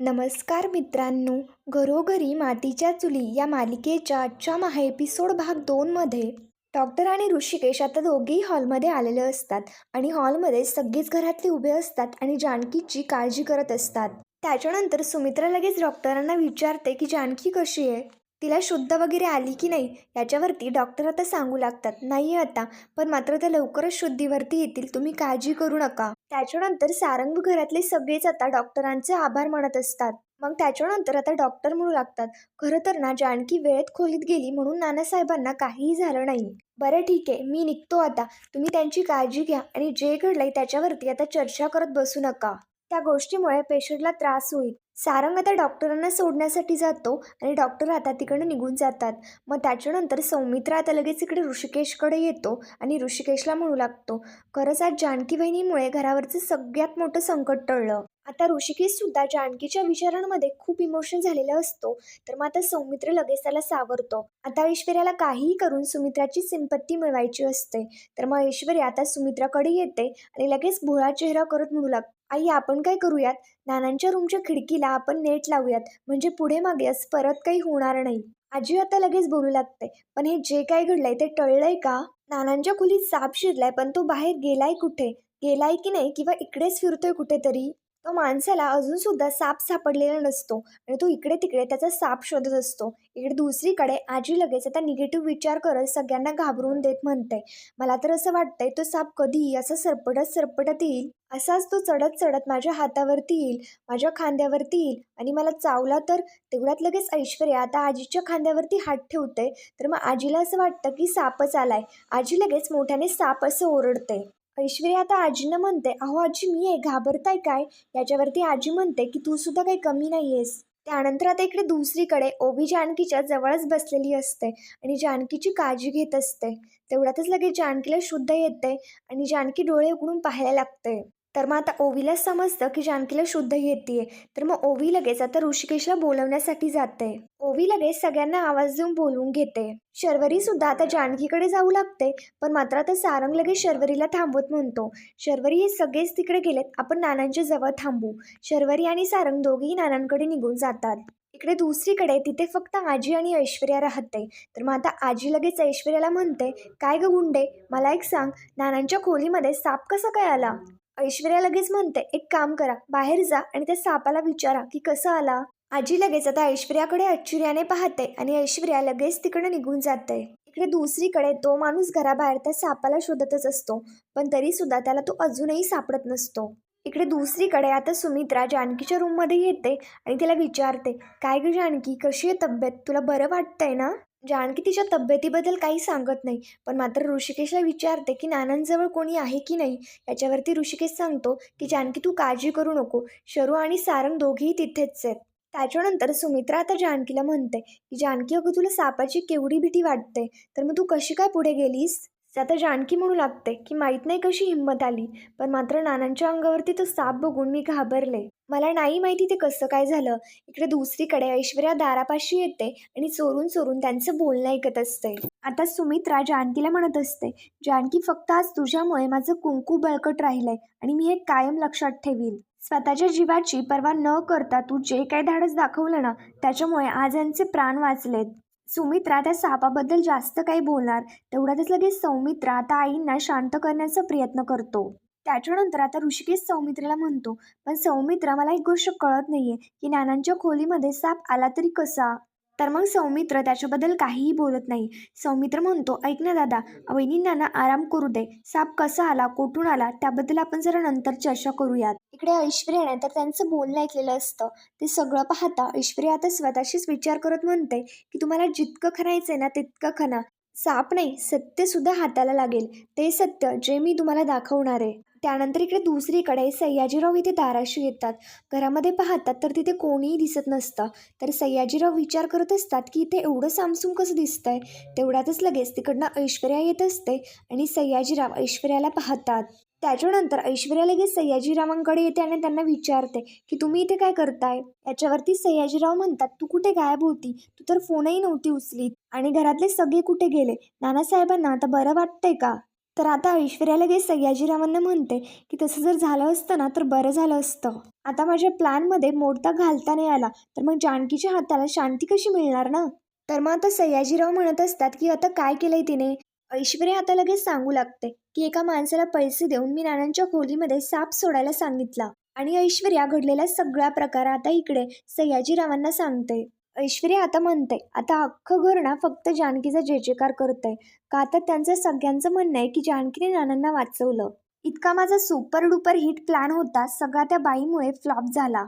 नमस्कार मित्रांनो घरोघरी मातीच्या चुली या मालिकेच्या आजच्या महा एपिसोड भाग दोनमध्ये डॉक्टर आणि ऋषिकेश आता दोघेही हॉलमध्ये आलेले असतात आणि हॉलमध्ये सगळीच घरातले उभे असतात आणि जानकीची काळजी करत असतात. त्याच्यानंतर सुमित्रा लगेच डॉक्टरांना विचारते की जानकी कशी आहे? तिला शुद्ध वगैरे आली की नाही याच्यावरती डॉक्टर आता सांगू लागतात. नाही आता पण मात्र त्या लवकरच शुद्धीवरती येतील. तुम्ही काळजी करू नका. त्याच्यानंतर सारंग घरातले सगळेच आता डॉक्टरांचे आभार मानत असतात. मग त्याच्यानंतर आता डॉक्टर म्हणू लागतात. खरं तर ना जानकी वेळेत खोलीत गेली म्हणून नानासाहेबांना काहीही झालं नाही. बरं ठीक आहे मी निघतो आता. तुम्ही त्यांची काळजी घ्या आणि जे घडलंय त्याच्यावरती आता चर्चा करत बसू नका. त्या गोष्टीमुळे पेशंटला त्रास होईल. सारंग आता डॉक्टरांना सोडण्यासाठी जातो आणि डॉक्टर आता तिकडनं निघून जातात. मग त्याच्यानंतर सौमित्रा आता लगेच इकडे ऋषिकेशकडे येतो आणि ऋषिकेशला म्हणू लागतो. खरंच आज जानकी बहिणीमुळे घरावरचं सगळ्यात मोठं संकट टळलं. आता ऋषिकेश सुद्धा जानकीच्या विचारांमध्ये खूप इमोशन झालेला असतो. तर मग आता सौमित्र लगेच त्याला सावरतो. आता ऐश्वर्याला काहीही करून सुमित्राची सिंपत्ती मिळवायची असते. तर मग ऐश्वर्या आता सुमित्राकडे येते आणि लगेच भोळा चेहरा करत म्हणू लागतो आई आपण काय करूयात? नानांच्या रूमच्या खिडकीला आपण नेट लावूयात. म्हणजे पुढे मागे परत काही होणार नाही. आजी आता लगेच बोलू लागते. पण हे जे काय घडलंय ते टळलंय का? नानांच्या खोलीत साप शिरलाय पण तो बाहेर गेलाय कुठे? गेलाय की नाही किंवा इकडेच फिरतोय कुठेतरी? तो माणसाला अजून सुद्धा साप सापडलेला नसतो आणि तो इकडे तिकडे त्याचा साप शोधत असतो. इकडे दुसरीकडे आजी लगेच आता निगेटिव्ह विचार करत सगळ्यांना घाबरवून देत म्हणते. मला तर असं वाटतंय तो साप कधी असं सरपटत सरपटत येईल. असाच तो चढत चढत माझ्या हातावरती येईल माझ्या खांद्यावरती येईल आणि मला चावला तर तेवढ्यात लगेच ऐश्वर्या आता आजीच्या खांद्यावरती हात ठेवते तर मग आजीला असं वाटतं की सापच आलाय. आजी लगेच मोठ्याने साप असं ओरडते. ऐश्वर्या आता आजीनं म्हणते अहो आजी मी आहे घाबरताय काय? याच्यावरती आजी म्हणते की तू सुद्धा काही कमी नाही आहेस त्यानंतर आता इकडे दुसरीकडे ओबी जानकीच्या जवळच बसलेली असते आणि जानकीची काळजी घेत असते. तेवढ्यातच लगेच जानकीला शुद्ध येते आणि जानकी डोळे उघडून पाहायला लागते. तर मग आता ओवीला समजतं की जानकीला शुद्ध येते तर मग ओवी लगेच आता ऋषिकेशला बोलवण्यासाठी जाते ओवी लगेच सगळ्यांना आवाज देऊन बोलवून घेते शर्वरी सुद्धा आता जानकीकडे जाऊ लागते पण मात्र आता सारंग लगेच शर्वरीला थांबवत म्हणतो. शर्वरी हे सगळेच तिकडे गेलेत आपण नानांच्या जवळ थांबू. शर्वरी आणि सारंग दोघेही नानांकडे निघून जातात. इकडे दुसरीकडे तिथे फक्त आजी आणि ऐश्वर्या राहते तर मग आता आजी लगेच ऐश्वर्याला म्हणते काय ग गुंडे मला एक सांग नानांच्या खोलीमध्ये साप कसा काय आला? ऐश्वर्या लगेच म्हणते एक काम करा बाहेर जा आणि त्या सापाला विचारा की कसं आला. आजी लगेच आता ऐश्वर्याकडे आश्चर्याने पाहते आणि ऐश्वर्या लगेच तिकडे निघून जाते. इकडे दुसरीकडे तो माणूस घराबाहेर त्या सापाला शोधतच असतो पण तरी सुद्धा त्याला तो अजूनही सापडत नसतो. इकडे दुसरीकडे आता सुमित्रा जानकीच्या रूममध्ये येते आणि तिला विचारते काय ग जानकी कशी आहे तब्येत? तुला बरं वाटतंय ना? म्हणजे जानकी तिच्या तब्येतीबद्दल काही सांगत नाही. पण मात्र ऋषिकेशला विचारते की नानांजवळ कोणी आहे की नाही? याच्यावरती ऋषिकेश सांगतो की जानकी तू काळजी करू नको. शरू आणि सारंग दोघेही तिथेच आहेत. त्याच्यानंतर सुमित्रा आता जानकीला म्हणते की जानकी अगं तुला सापाची केवढी भीती वाटते? तर मग तू कशी काय पुढे गेलीस? आता जानकी म्हणू लागते की माहीत नाही कशी हिंमत आली पण मात्र नानांच्या अंगावरती तो साप बघून मी घाबरले. मला नाही माहिती ते कसं काय झालं. इकडे दुसरीकडे ऐश्वर्या दारापाशी येते आणि चोरून चोरून त्यांचं बोलणं ऐकत असते. आता सुमित्रा जानकीला म्हणत असते जानकी फक्त आज तुझ्यामुळे माझं कुंकू बळकट राहिलंय आणि मी हे कायम लक्षात ठेवीन. स्वतःच्या जीवाची पर्वा न करता तू जे काही धाडस दाखवलं ना त्याच्यामुळे आज यांचे प्राण वाचलेत. सुमित्रा त्या सापाबद्दल जास्त काही बोलणार तेवढ्यातच लगेच सौमित्रा आता आईंना शांत करण्याचा प्रयत्न करतो. त्याच्यानंतर आता ऋषिकेश सौमित्रेला म्हणतो पण सौमित्रा मला एक गोष्ट कळत नाहीये की नानांच्या खोलीमध्ये साप आला तरी कसा? तर मग सौमित्र त्याच्याबद्दल काहीही बोलत नाही. सौमित्र म्हणतो ऐक ना दादा वहिनींना आराम करू दे. साप कसा आला कोठून आला त्याबद्दल आपण जरा नंतर चर्चा करूयात. इकडे ऐश्वर्याने तर त्यांचं बोलणं ऐकलेलं असतं. ते सगळं पाहता ऐश्वर्या आता स्वतःशीच विचार करत म्हणते की तुम्हाला जितकं खणायचंय ना तितकं खणा. साप नाही सत्य सुद्धा हाताला लागेल. ते सत्य जे मी तुम्हाला दाखवणार आहे. त्यानंतर इकडे दुसरीकडे सयाजीराव इथे दाराशी येतात. घरामध्ये पाहतात तर तिथे कोणीही दिसत नसतं. तर सयाजीराव विचार करत असतात की इथे एवढं सामसूम कसं दिसतंय? तेवढ्यातच लगेच तिकडनं ऐश्वर्या येत असते आणि सयाजीराव ऐश्वर्याला पाहतात. त्याच्यानंतर ऐश्वर्या लगेच सयाजीरावांकडे येते आणि त्यांना विचारते की तुम्ही इथे काय करताय? याच्यावरती सयाजीराव म्हणतात तू कुठे गायब होती? तू तर फोनही नव्हती उचलीत. आणि घरातले सगळे कुठे गेले? नानासाहेबांना आता बरं वाटतंय का? तर आता ऐश्वर्या लगेच सयाजीरावांना म्हणते की तसं जर झालं असतं ना तर बरं झालं असतं. आता माझ्या प्लॅनमध्ये मोडता घालता नाही आला तर मग जानकीच्या हाताला शांती कशी मिळणार ना? तर मग आता सयाजीराव म्हणत असतात की आता काय केलंय तिने? ऐश्वर्या आता लगेच सांगू लागते की एका माणसाला पैसे देऊन मी नानांच्या खोलीमध्ये साप सोडायला सांगितला. आणि ऐश्वर्या घडलेला सगळा प्रकार आता इकडे सयाजीरावांना सांगते. ऐश्वर्या आता म्हणते आता अख्खं घर ना फक्त जानकीचा जय जयकार करतंय. का तर त्यांचं सगळ्यांचं म्हणणं आहे की जानकीने नानांना वाचवलं. इतका माझा सुपर डुपर हिट प्लॅन होता सगळा त्या बाईमुळे फ्लॉप झाला.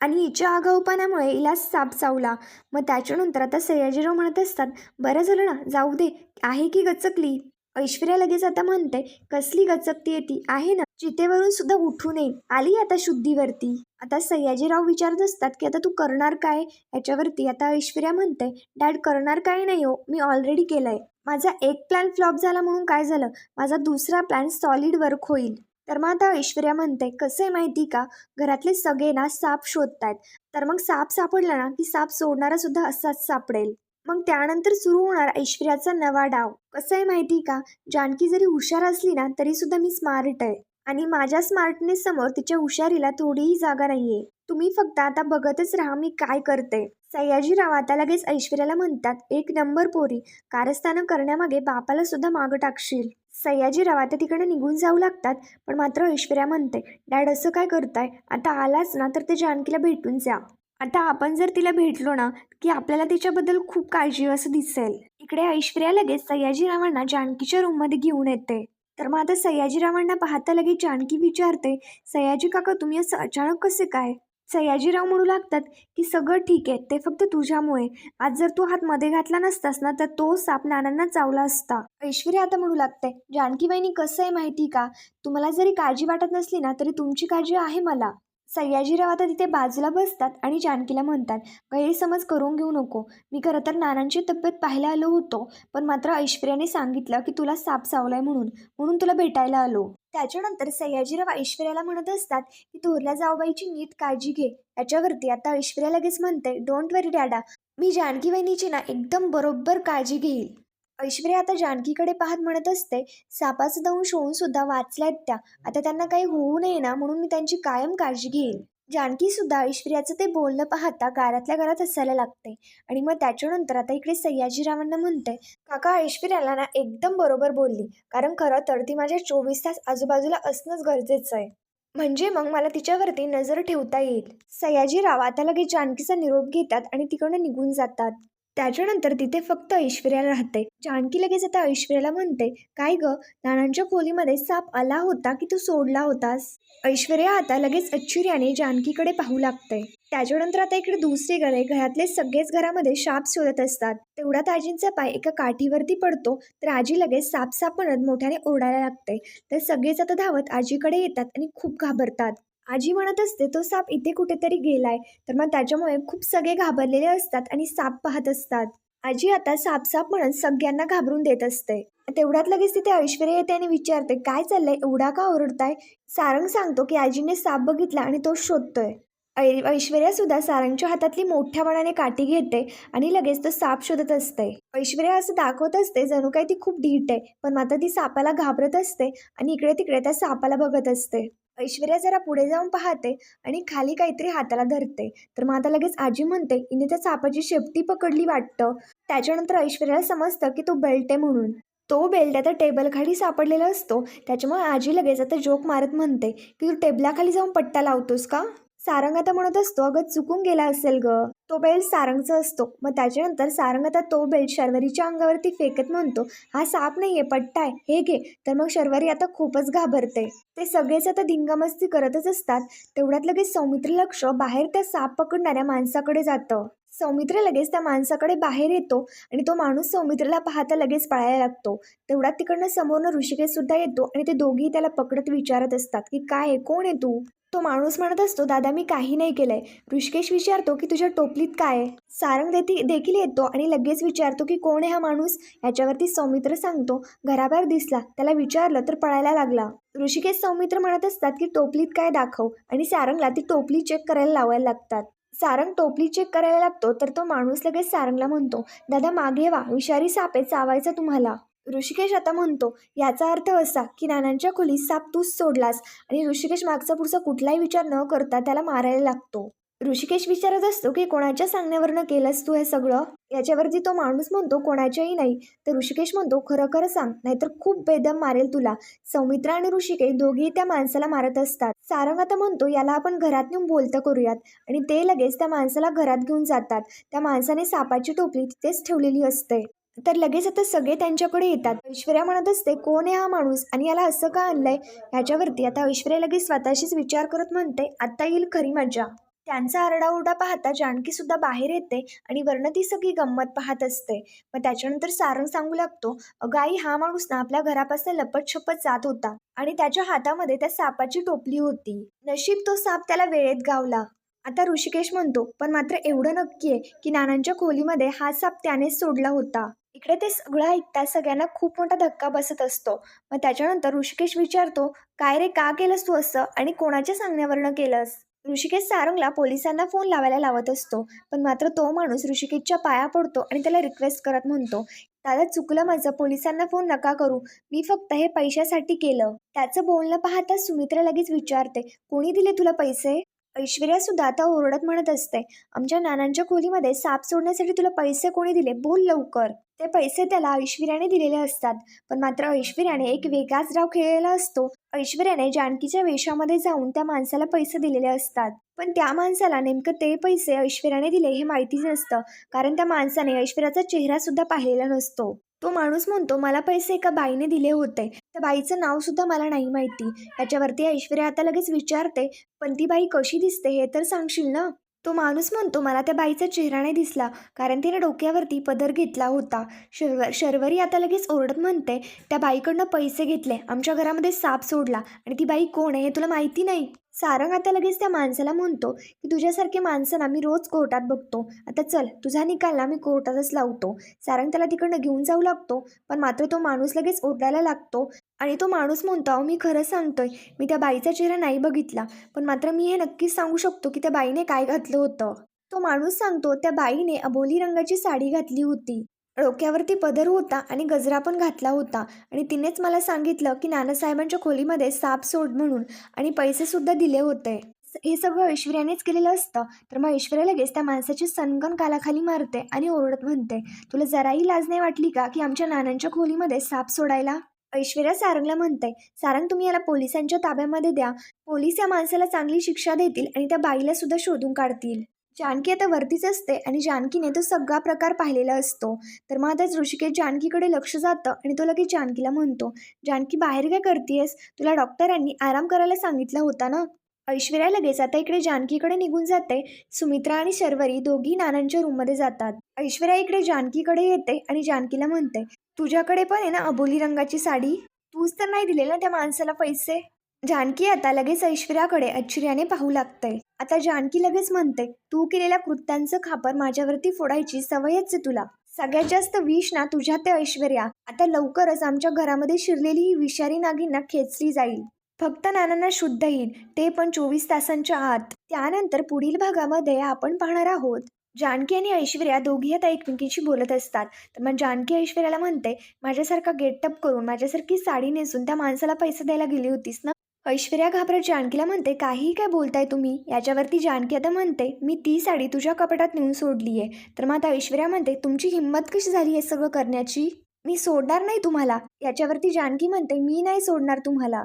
आणि हिच्या आगाऊपणामुळे हिला साप चावला. मग त्याच्यानंतर आता सयाजीराव म्हणत असतात बरं झालं ना जाऊ दे. आहे की गचकली? ऐश्वर्या लगेच आता म्हणते कसली गचकती ती? आहे ना. चितेवरून सुद्धा उठू नये. आली आता शुद्धीवरती. आता सयाजीराव विचारत असतात की आता तू करणार काय? याच्यावरती आता ऐश्वर्या म्हणते डॅड करणार काय नाही हो. मी ऑलरेडी केलंय. माझा एक प्लॅन फ्लॉप झाला म्हणून काय झालं? माझा दुसरा प्लॅन सॉलिड वर्क होईल. तर मग आता ऐश्वर्या म्हणते कसं आहे माहिती का? घरातले सगळे ना साप शोधतायत. तर मग साप सापडला ना की साप सोडणारा सुद्धा असाच सापडेल. मग त्यानंतर सुरू होणार ऐश्वर्याचा नवा डाव. कसं आहे माहिती का? जानकी जरी हुशार असली ना तरी सुद्धा मी स्मार्ट आहे. आणि माझ्या स्मार्टनेस समोर तिच्या हुशारीला थोडीही जागा नाहीये. तुम्ही फक्त आता बघतच राहा मी काय करते. सयाजीराव आता लगेच ऐश्वर्याला म्हणतात एक नंबर पोरी. कारस्थानं करण्यामागे बापाला सुद्धा मागं टाकशील. सयाजीराव आता तिकडे निघून जाऊ लागतात पण मात्र ऐश्वर्या म्हणते डॅड असं काय करताय? आता आलाच ना तर ते जानकीला भेटून जा. आता आपण जर तिला भेटलो ना की आपल्याला तिच्याबद्दल खूप काळजी असं दिसेल. इकडे ऐश्वर्या लगेच सयाजीरावांना जानकीच्या रूममध्ये घेऊन येते. तर मग आता सयाजीरावांना पाहता लगेच जानकी विचारते सयाजी काका तुम्ही असं अचानक कसे काय? सयाजीराव म्हणू लागतात की सगळं ठीक आहे ते फक्त तुझ्यामुळे. आज जर तू हात मध्ये घातला नसतास ना तर तो साप नानांना चावला असता. ऐश्वर्या आता म्हणू लागते जानकी बाईनी कसं आहे माहिती का? तुम्हाला जरी काळजी वाटत नसली ना तरी तुमची काळजी आहे मला. सयाजीराव आता तिथे बाजूला बसतात आणि जानकीला म्हणतात गैरसमज करून घेऊ नको. मी खरं तर नानांची तब्येत पाहायला आलो होतो पण मात्र ऐश्वर्याने सांगितलं की तुला साप चावलाय म्हणून म्हणून तुला भेटायला आलो. त्याच्यानंतर सयाजीराव ऐश्वर्याला म्हणत असतात की थोरल्या जाऊबाईची नीट काळजी घे. याच्यावरती आता ऐश्वर्या लगेच म्हणते डोंट वरी डॅडा मी जानकी वहिनीची ना एकदम बरोबर काळजी घेईल. ऐश्वर्या आता जानकीकडे पाहत म्हणत असते सापाचं दंश होऊन सुद्धा वाचल्यात त्या आता त्यांना काही होऊ नये ना म्हणून मी त्यांची कायम काळजी घेईन. जानकी सुद्धा ऐश्वर्याचं ते बोलणं पाहता घरातल्या घरात हसायला लागते. आणि मग त्याच्यानंतर आता इकडे सयाजीरावांना म्हणते काका ऐश्वर्याला ना एकदम बरोबर बोलली. कारण खरं तर ती माझ्या चोवीस तास आजूबाजूला असणंच गरजेचं आहे. म्हणजे मग मला तिच्यावरती नजर ठेवता येईल. सयाजीराव आता लगेच जानकीचा निरोप घेतात आणि तिकडनं निघून जातात. त्याच्यानंतर तिथे फक्त ऐश्वर्या राहते जानकी लगेच आता ऐश्वर्याला म्हणते काय ग नानांच्या खोलीमध्ये साप आला होता की तू सोडला होतास? ऐश्वर्या आता लगेच आश्चर्याने जानकीकडे पाहू लागते त्याच्यानंतर आता इकडे दुसरीकडे घरातले सगळेच घरामध्ये साप शोधत असतात. तेवढ्यात आजींचा पाय एका काठीवरती पडतो तर आजी लगेच साप साप म्हणत मोठ्याने ओरडायला लागते. तर सगळेच आता धावत आजीकडे येतात आणि खूप घाबरतात. आजी म्हणत असते तो साप इथे कुठेतरी गेलाय. तर मग त्याच्यामुळे खूप सगळे घाबरलेले असतात आणि साप पाहत असतात. आजी आता साप साप म्हणत सगळ्यांना घाबरून देत असते. तेवढ्यात लगेच तिथे ऐश्वर्या येते आणि विचारते काय चाललंय? एवढा का ओरडताय? सारंग सांगतो की आजीने साप बघितला आणि तो शोधतोय. ऐ ऐश्वर्या सुद्धा सारंगच्या हातातली मोठ्या मनाने काठी घेते आणि लगेच तो साप शोधत असते. ऐश्वर्या असं दाखवत असते जणू काही ती खूप धीट आहे पण मात्र ती सापाला घाबरत असते आणि इकडे तिकडे त्या सापाला बघत असते. ऐश्वर्या जरा पुढे जाऊन पाहते आणि खाली काहीतरी हाताला धरते. तर मग आता लगेच आजी म्हणते हिने त्या सापाची शेपटी पकडली वाटतं. त्याच्यानंतर ऐश्वर्याला समजतं की तो बेल्ट आहे म्हणून. तो बेल्ट आता टेबलखाली सापडलेला असतो. त्याच्यामुळे आजी लगेच आता जोक मारत म्हणते की तू टेबलाखाली जाऊन पट्टा लावतोस का? सारंग आता म्हणत असतो अगं चुकून गेला असेल ग. तो बेल्ट सारंगचा असतो. मग त्याच्यानंतर सारंग आता तो बेल्ट शर्वरीच्या अंगावरती फेकत म्हणतो हा साप नाहीये पट्टा आहे हे घे. तर मग शर्वरी आता खूपच घाबरते. ते सगळेच आता धिंगामस्ती करतच असतात. तेवढ्यात लगेच सौमित्र लक्ष बाहेर त्या साप पकडणाऱ्या माणसाकडे जातं. सौमित्र लगेच त्या माणसाकडे बाहेर येतो आणि तो माणूस सौमित्रला पाहता लगेच पळायला लागतो. तेवढ्यात तिकडनं समोरनं ऋषिकेश सुद्धा येतो आणि ते दोघेही त्याला पकडत विचारत असतात की काय आहे? कोण आहे तू? तो माणूस म्हणत असतो दादा मी काही नाही केलंय. ऋषिकेश विचारतो की तुझ्या टोपलीत काय आहे? सारंग देती देखील येतो आणि लगेच विचारतो की कोण आहे हा माणूस? याच्यावरती सौमित्र सांगतो घराबाहेर दिसला. त्याला विचारलं तर पळायला लागला. ऋषिकेश सौमित्र म्हणत असतात की टोपलीत काय दाखव? आणि सारंगला ती टोपली चेक करायला लावायला लागतात. सारंग टोपली चेक करायला लागतो तर तो माणूस लगेच सारंगला म्हणतो दादा मागे वा. विषारी सापे चावायचा तुम्हाला. ऋषिकेश आता म्हणतो याचा अर्थ असा की नानांच्या खोलीत साप तूच सोडलास आणि ऋषिकेश मागचा पुढचा कुठलाही विचार न करता त्याला मारायला लागतो. ऋषिकेश विचारत असतो की कोणाच्या सांगण्यावरनं केलंस तू हे सगळं? याच्यावरती तो माणूस म्हणतो कोणाच्याही नाही. तर ऋषिकेश म्हणतो खरं खरं सांग नाहीतर खूप बेदम मारेल तुला. सौमित्रा आणि ऋषिकेश दोघेही त्या माणसाला मारत असतात. सारंग आता म्हणतो याला आपण घरात नेऊन बोलतं करूयात. आणि ते लगेच त्या माणसाला घरात घेऊन जातात. त्या माणसाने सापाची टोपली तिथेच ठेवलेली असते. तर लगेच आता सगळे त्यांच्याकडे येतात. ऐश्वर्या म्हणत असते कोण आहे हा माणूस? आणि याला असं का आणलंय? ह्याच्यावरती आता ऐश्वर्या लगेच स्वतःशीच विचार करत म्हणते आता येईल खरी मजा त्यांचा आरडाओरडा पाहता जानकी सुद्धा बाहेर येते आणि वर्ण ती सगळी गंमत पाहत असते. मग त्याच्यानंतर सारंग सांगू लागतो अगं आई हा माणूस ना आपल्या घरापासून लपत छपत जात होता आणि त्याच्या हातामध्ये त्या सापाची टोपली होती. नशीब तो साप त्याला वेळेत गावला. आता ऋषिकेश म्हणतो पण मात्र एवढं नक्की आहे की नानांच्या खोलीमध्ये हा साप त्यानेच सोडला होता. इकडे ते सगळं ऐकता सगळ्यांना खूप मोठा धक्का बसत असतो. मग त्याच्यानंतर ऋषिकेश विचारतो काय रे का केलंस तू असं? आणि कोणाच्या सांगण्यावरनं केलंस? ऋषिकेश सारंगला पोलिसांना फोन लावायला लावत असतो पण मात्र तो माणूस ऋषिकेशच्या पाया पडतो आणि त्याला रिक्वेस्ट करत म्हणतो दादा चुकलं माझं. पोलिसांना फोन नका करू. मी फक्त हे पैशासाठी केलं. त्याचं बोलणं पाहता सुमित्रा लगेच विचारते कोणी दिले तुला पैसे? ऐश्वर्या सुद्धा आता ओरडत म्हणत असते आमच्या नानांच्या खोलीमध्ये साप सोडण्यासाठी तुला पैसे कोणी दिले? बोल लवकर. ते पैसे त्याला ऐश्वर्याने दिलेले असतात पण मात्र ऐश्वर्याने एक वेगळाच डाव खेळलेला असतो. ऐश्वर्याने जानकीच्या वेशामध्ये जाऊन त्या माणसाला पैसे दिलेले असतात. पण त्या माणसाला नेमकं ते पैसे ऐश्वर्याने दिले हे माहितीच नसतं कारण त्या माणसाने ऐश्वर्याचा चेहरा सुद्धा पाहिलेला नसतो. तो माणूस म्हणतो मला पैसे एका बाईने दिले होते. त्या बाईचं नाव सुद्धा मला नाही माहिती. याच्यावरती ऐश्वर्या आता लगेच विचारते पण ती बाई कशी दिसते हे तर सांगशील ना? तो माणूस म्हणतो मला त्या बाईचा चेहरा नाही दिसला कारण तिने डोक्यावरती पदर घेतला होता. शर्व शर्वरी आता लगेच ओरडत म्हणते त्या बाईकडनं पैसे घेतले. आमच्या घरामध्ये साप सोडला. आणि ती बाई कोण आहे हे तुला माहिती नाही. सारंग आता लगेच त्या माणसाला म्हणतो की तुझ्यासारखे माणसं ना मी रोज कोर्टात बघतो. आता चल तुझा निकाल ना मी कोर्टातच लावतो. सारंग त्याला तिकडनं घेऊन जाऊ लागतो पण मात्र तो माणूस लगेच ओरडायला लागतो. आणि तो माणूस म्हणतो अहो मी खरं सांगतोय मी त्या बाईचा चेहरा नाही बघितला पण मात्र मी हे नक्कीच सांगू शकतो की त्या बाईने काय घातलं होतं. तो माणूस सांगतो त्या बाईने अबोली रंगाची साडी घातली होती. डोक्यावरती पदर होता आणि गजरा पण घातला होता. आणि तिनेच मला सांगितलं की नानासाहेबांच्या खोलीमध्ये साप सोड म्हणून आणि पैसेसुद्धा दिले होते. हे सगळं ऐश्वर्यानेच केलेलं असतं. तर मग ऐश्वर्या लगेच त्या माणसाची सनगन कालाखाली मारते आणि ओरडत म्हणते तुला जराही लाज नाही वाटली का की आमच्या नानांच्या खोलीमध्ये साप सोडायला? ऐश्वर्या सारंगला म्हणते सारंग तुम्ही याला पोलिसांच्या ताब्यामध्ये द्या. पोलीस या माणसाला चांगली शिक्षा देतील आणि त्या बाईला सुद्धा शोधून काढतील. जानकी आता वरतीच असते आणि जानकीने तो सगळा प्रकार पाहिलेला असतो. तर मग आता ऋषिकेश जानकीकडे लक्ष जातं आणि तो लगेच जानकीला म्हणतो जानकी बाहेर काय करतेस तुला डॉक्टरांनी आराम करायला सांगितला होता ना? ऐश्वर्या लगेच आता इकडे जानकीकडे निघून जाते. सुमित्रा आणि शर्वरी दोघी नानांच्या रूममध्ये जातात. ऐश्वर्या इकडे जानकीकडे येते आणि जानकीला म्हणते तुझ्याकडे पण आहे ना अबोली रंगाची साडी? तूच तर नाही दिले ना त्या माणसाला पैसे? जानकी आता लगेच ऐश्वर्याकडे आश्चर्याने पाहू लागते. आता जानकी लगेच म्हणते तू केलेल्या कृत्यांचं खापर माझ्यावरती फोडायची सवयच आहे तुला. सगळ्यात जास्त विष ना तुझ्या ते ऐश्वर्या. आता लवकरच आमच्या घरामध्ये शिरलेली ही विषारी नागींना खेचली जाईल. फक्त नानांना शुद्ध येईल. ते पण चोवीस तासांच्या आत. त्यानंतर पुढील भागामध्ये आपण पाहणार आहोत. जानकी आणि ऐश्वर्या दोघी आता एकमेकींशी बोलत असतात. तर मग जानकी ऐश्वर्याला म्हणते माझ्यासारखा गेटअप करून माझ्यासारखी साडी नेसून त्या माणसाला पैसे द्यायला गेली होतीस ना? ऐश्वर्या घाबरत जानकीला म्हणते काही काय बोलताय तुम्ही? याच्यावरती जानकी आता म्हणते मी ती साडी तुझ्या कपाटात नेऊन सोडली आहे तर मग आता ऐश्वर्या म्हणते तुमची हिंमत कशी झाली हे सगळं करण्याची? मी सोडणार नाही तुम्हाला. याच्यावरती जानकी म्हणते मी नाही सोडणार तुम्हाला.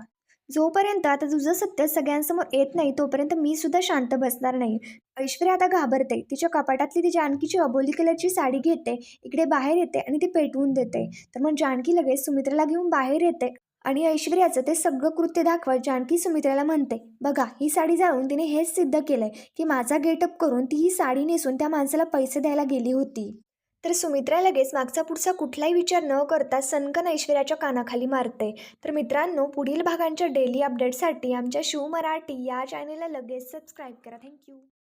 जोपर्यंत आता तुझं सत्य सगळ्यांसमोर येत नाही तोपर्यंत मी सुद्धा शांत बसणार नाही. ऐश्वर्या आता घाबरते. तिच्या कपाटातली ती जानकीची अबोली कलरची साडी घेते इकडे बाहेर येते आणि ती पेटवून देते. तर मग जानकी लगेच सुमित्राला घेऊन बाहेर येते. आणि ऐश्वर्याचं ते सगळं कृत्य दाखवत जानकी सुमित्राला म्हणते बघा ही साडी जाळून तिने हेच सिद्ध केलंय की माझा गेटअप करून ती ही साडी नेसून त्या माणसाला पैसे द्यायला गेली होती. तर सुमित्रा लगेच मागचा पुढचा कुठलाही विचार न करता सनकन ऐश्वर्याच्या कानाखाली मारते. तर मित्रांनो पुढील भागांच्या डेली अपडेटसाठी आमच्या शिव मराठी या चॅनेलला लगेच सबस्क्राईब करा. थँक्यू